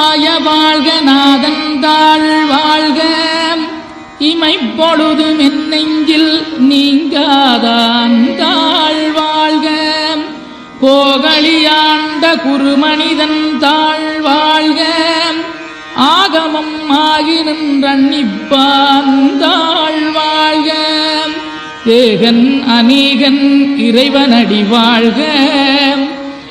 வாழ்க நாதன் தாழ் வாழ்க. இமைப்பொழுதும் என் நெஞ்சில் நீங்காதான் தாழ் வாழ்க. கோகலியாண்ட குருமனிதன் தாழ் வாழ்க. ஆகமம் ஆகி நின்றன்னிப்பான் தாழ் வாழ்க. ஏகன் அநீகன் இறைவனடி வாழ்க.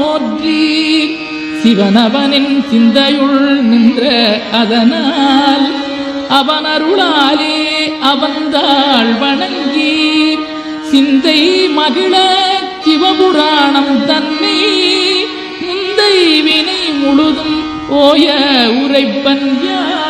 போற்றி. சிவனவனின் சிந்தையுள் நின்ற அதனால் அவன் அருளாலே அவன்தாள் வணங்கி. சிந்தை மகிழ சிவபுராணம் தன்னை. முந்தை வினை முழுதும் ஓய உரைப்பன் யார்?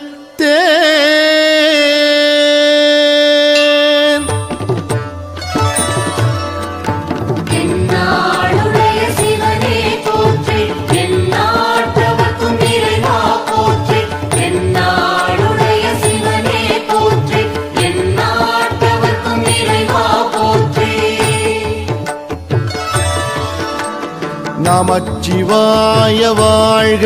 தேன் என்னாளுடைய சிவனே போற்றி எந்நாட்டவர்க்கும் இறைவா போற்றி என்னாளுடைய சிவனே போற்றி எந்நாட்டவர்க்கும் இறைவா போற்றி. நமச்சிவாய வாழ்க.